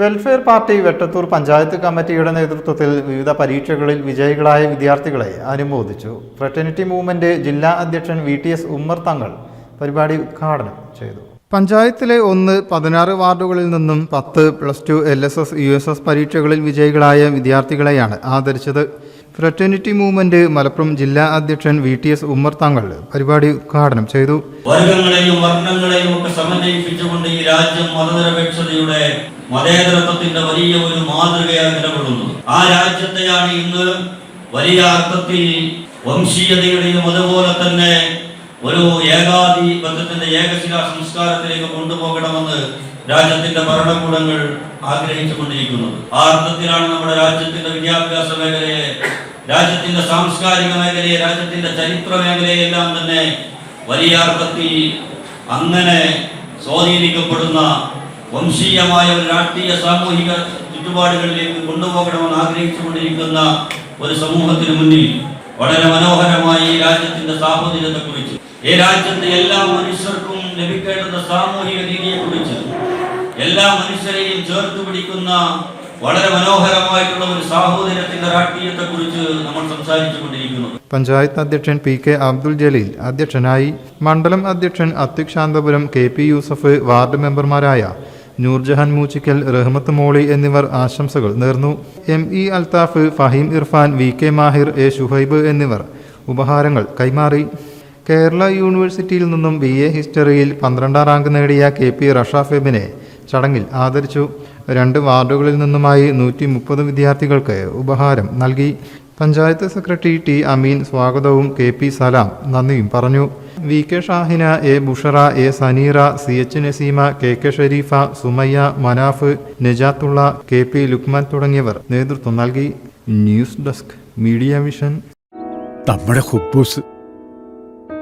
Welfare party Vettathur panchayat കമ്മിറ്റിയുടെ നേതൃത്വത്തിൽ വിവിധ പരീക്ഷകളിൽ വിജയികളായ വിദ്യാർത്ഥികളെ അനുമോദിച്ചു. ഫ്രട്ടേണിറ്റി മൂവ്മെന്റ് ജില്ലാ അധ്യക്ഷൻ വി ടി എസ് ഉമ്മർ തങ്ങൾ പരിപാടി ഉദ്ഘാടനം ചെയ്തു. പഞ്ചായത്തിലെ ഒന്ന് പതിനാറ് വാർഡുകളിൽ നിന്നും പത്ത് plus two L S S U S S പരീക്ഷകളിൽ വിജയികളായ വിദ്യാർത്ഥികളെയാണ് ആദരിച്ചത്. ഫ്രറ്റേണിറ്റി മൂവ്മെന്റ് മലപ്പുറം ജില്ലാ അധ്യക്ഷൻ വി ടി എസ് ഉമ്മർ താങ്കൾ പരിപാടി ഉദ്ഘാടനം ചെയ്തു. വർഗങ്ങളെയും വർണങ്ങളെയും ഒക്കെ സമന്വയിപ്പിച്ചുകൊണ്ട് ഈ രാജ്യം മതനിരപേക്ഷതയുടെ മതേതരത്വത്തിന്റെ വലിയ ഒരു മാതൃകയായി നിലകൊള്ളുന്നത് ആ രാജ്യത്തെയാണ് ഇന്ന് വലിയ അർത്ഥത്തിൽ വംശീയതയുടെയും അതുപോലെ തന്നെ ഒരു ഏകാധിപത്യത്തിന്റെ ഏകശിലാ സംസ്കാരത്തിലേക്ക് കൊണ്ടുപോകണമെന്ന് രാജ്യത്തിന്റെ ഭരണകൂടങ്ങൾ ആഗ്രഹിച്ചുകൊണ്ടിരിക്കുന്നത്. ആ അർത്ഥത്തിലാണ് നമ്മുടെ രാജ്യത്തിന്റെ വിദ്യാഭ്യാസ മേഖലയെ രാജ്യത്തിന്റെ സാംസ്കാരിക മേഖലയെ രാജ്യത്തിന്റെ ചരിത്ര മേഖലയെല്ലാം തന്നെ വലിയ അർത്ഥത്തിൽ അങ്ങനെ സ്വാധീനിക്കപ്പെടുന്ന വംശീയമായ ഒരു രാഷ്ട്രീയ സാമൂഹിക ചുറ്റുപാടുകളിലേക്ക് കൊണ്ടുപോകണമെന്ന് ആഗ്രഹിച്ചുകൊണ്ടിരിക്കുന്ന ഒരു സമൂഹത്തിന് മുന്നിൽ വളരെ മനോഹരമായി രാജ്യത്തിന്റെ സാഹോദര്യത്തെ കുറിച്ച് ഈ രാജ്യത്തെ എല്ലാ മനുഷ്യർക്കും ലഭിക്കേണ്ടുന്ന സാമൂഹിക നീതിയെ കുറിച്ച് എല്ലാ മനുഷ്യരെയും ചേർത്ത് പിടിക്കുന്ന വളരെ മനോഹരമായിട്ടുള്ള ഒരു സാഹോദര്യത്തിന്റെ രാഷ്ട്രീയത്തെ കുറിച്ച് നമ്മൾ സംസാരിച്ചു കൊണ്ടിരിക്കുന്നു പഞ്ചായത്ത് അധ്യക്ഷൻ പി കെ അബ്ദുൽ ജലീൽ അധ്യക്ഷനായി മണ്ഡലം അധ്യക്ഷൻ അത്യുക് Santhapuram K P Yusuf ward മെമ്പർമാരായ നൂർജഹാൻ മൂച്ചിക്കൽ റഹ്മത്ത് മോളി എന്നിവർ ആശംസകൾ നേർന്നു. M E Althaf Faheem Irfan V K Mahir A Shuhaib എന്നിവർ ഉപഹാരങ്ങൾ കൈമാറി. കേരള യൂണിവേഴ്സിറ്റിയിൽ നിന്നും ബി എ ഹിസ്റ്ററിയിൽ പന്ത്രണ്ടാം റാങ്ക് നേടിയ കെ പി റഷാഫെബിനെ ചടങ്ങിൽ ആദരിച്ചു. രണ്ട് വാർഡുകളിൽ നിന്നുമായി നൂറ്റി മുപ്പത് വിദ്യാർത്ഥികൾക്ക് ഉപഹാരം നൽകി. പഞ്ചായത്ത് സെക്രട്ടറി ടി അമീൻ സ്വാഗതവും കെ പി സലാം നന്ദിയും പറഞ്ഞു. V K Shahina A Bushra A Saneera C H Naseema K K Shareefa Sumayya Manaf Najathulla K P Lukman തുടങ്ങിയവർ നേതൃത്വം നൽകി. News desk media mission. നമ്മുടെ കുബൂസ്